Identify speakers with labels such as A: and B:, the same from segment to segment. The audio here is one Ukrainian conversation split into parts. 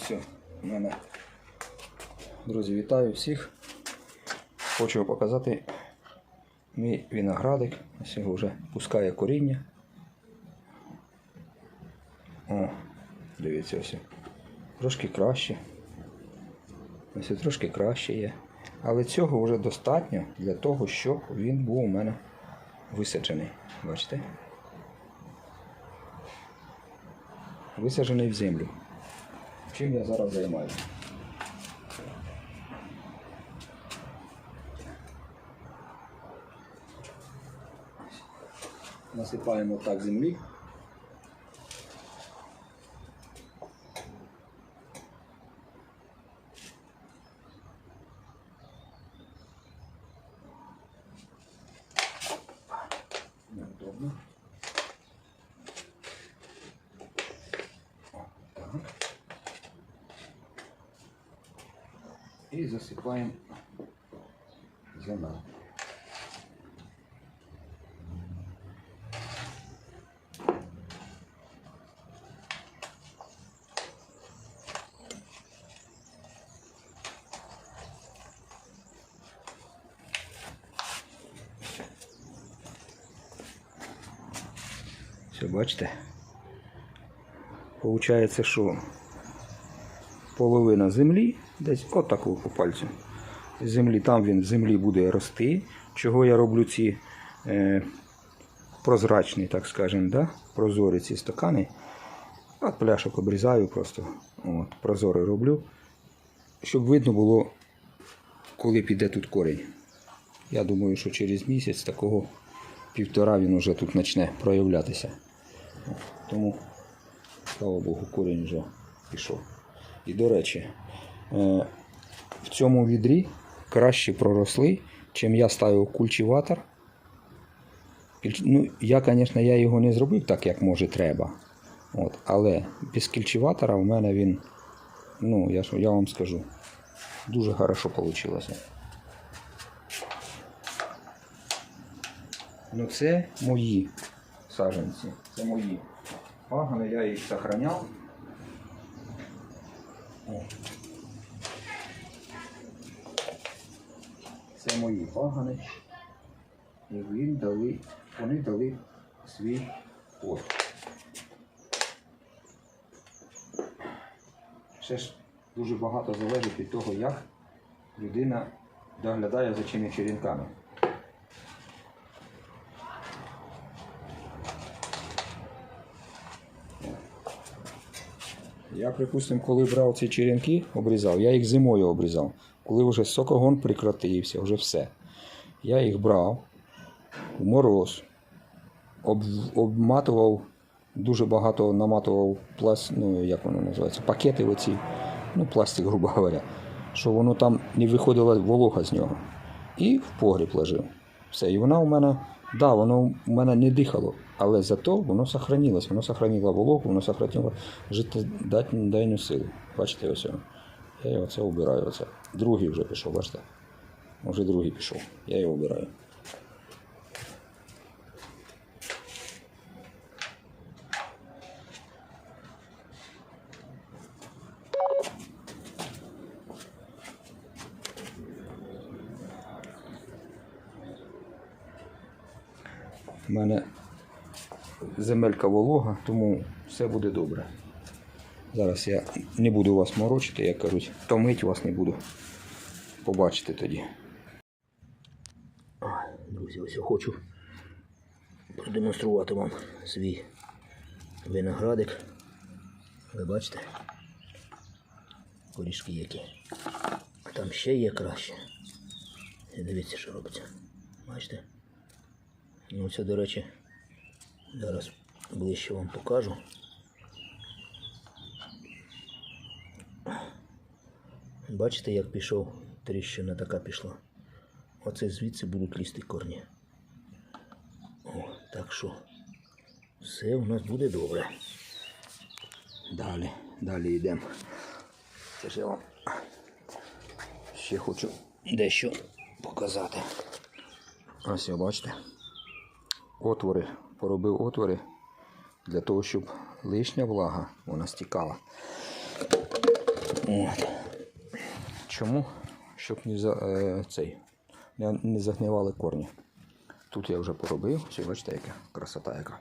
A: Все, у мене. Друзі, вітаю всіх. Хочу показати мій виноградик. Ось його вже пускає коріння. О, дивіться ось. Трошки краще. Ось трошки краще є. Але цього вже достатньо для того, щоб він був у мене висаджений. Бачите? Висаджений в землю. Чим я зараз займаюся? Насипаємо так землі. Неудобно. О, так. І засипаємо землю. Все, бачите? Получається, що половина землі, десь отаку по пальцю. Землі, там він в землі буде рости. Чого я роблю ці е, прозрачні, так скажемо, да? прозорі ці стакани. От пляшок обрізаю просто. От, прозорий роблю. Щоб видно було, коли піде тут корінь. Я думаю, що через місяць такого півтора він вже тут почне проявлятися. Тому, слава Богу, корінь вже пішов. І до речі, е, в цьому відрі краще проросли, чим я ставив культиватор. Кільч- Ну, я, звісно, я його не зробив так, як може треба. От, але без культиватора в мене він, ну, я, я вам скажу, дуже хорошо вийшло. Ну це мої саджанці. Це мої. Пагани, я їх сохраняв. Це мої пагани. І він дали, вони дали свій ход. Ще ж дуже багато залежить від того, як людина доглядає за чими черенками. Я, припустимо, коли брав ці черенки, обрізав, я їх зимою обрізав. Коли вже сокогон прекратився, вже все. Я їх брав в мороз, об, обматував, дуже багато наматував пласт, ну як воно називається, пакети оці, ну пластик, грубо говоря, щоб воно там не виходила волога з нього. І в погріб ложив. Все. І вона у мене, да, воно в мене не дихало, але зато воно сохранилось. Воно сохранило вологу, воно сохранило життєдайну силу. Бачите, ось. Я його це обираю. Оце. Другий вже пішов, бачите? Вже другий пішов. Я його обираю. У мене земелька волога, тому все буде добре. Зараз я не буду вас морочити, як кажуть, томить вас не буду. Побачите тоді. Друзі, ось я хочу продемонструвати вам свій виноградик. Ви бачите? Горішки які. А там ще є краще. Дивіться, що робиться. Бачите? Ну, це, до речі, зараз ближче вам покажу. Бачите, як пішов, тріщина така пішла. Оце звідси будуть лізти корні. О, так що все у нас буде добре. Далі, далі йдемо. Це ж я вам ще хочу дещо показати. Ось, бачите отвори, поробив отвори для того, щоб лишня влага вона стікала. От. Чому? Щоб не, за, е, цей, не, не загнивали корні. Тут я вже поробив, все, бачите, яка красота яка.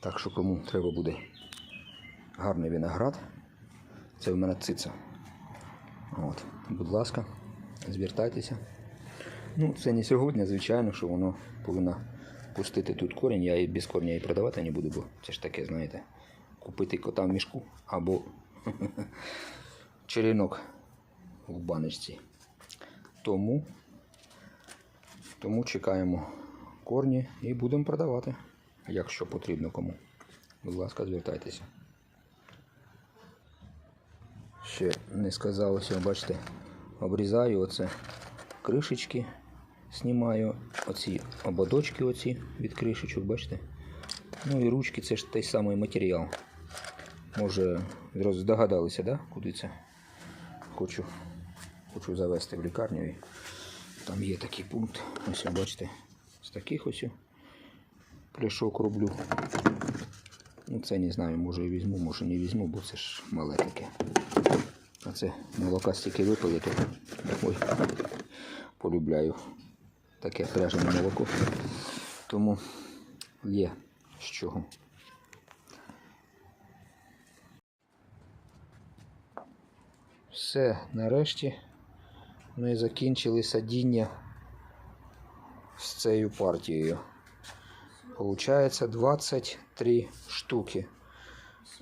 A: Так що кому треба буде гарний виноград, це в мене циця. От. Будь ласка, звертайтеся. Ну, це не сьогодні, звичайно, що воно повинно пустити тут корінь. Я і без корня і продавати не буду, бо це ж таке, знаєте, купити кота в мішку або черенок в баночці. Тому, тому чекаємо корні і будемо продавати, якщо потрібно кому. Будь ласка, звертайтеся. Ще не сказав, ось, бачите, обрізаю оце кришечки, знімаю оці ободочки оці від кришечок, бачите? Ну і ручки це ж той самий матеріал. Може, зразу здогадалися, да? куди це? Хочу, хочу завести в лікарню. І там є такий пункт. Ось бачите, з таких ось пляшок роблю. Ну це не знаю, може і візьму, може не візьму, бо це ж мале таке. А це молока стільки випили, то ой, полюбляю таке пряжене молоко. Тому є з чого. Все, нарешті ми закінчили садіння з цією партією. Получається 23 штуки.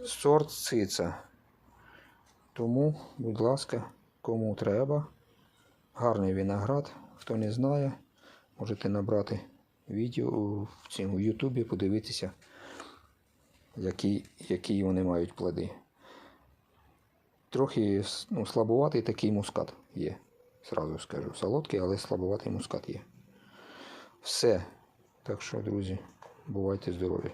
A: Сорт цица. Тому, будь ласка, кому треба. Гарний виноград. Хто не знає, можете набрати відео в цьому Ютубі, подивитися, які, які вони мають плоди. Трохи ну, слабуватий такий мускат є. Сразу скажу. Солодкий, але слабуватий мускат є. Все. Так що, друзі, бувайте здорові.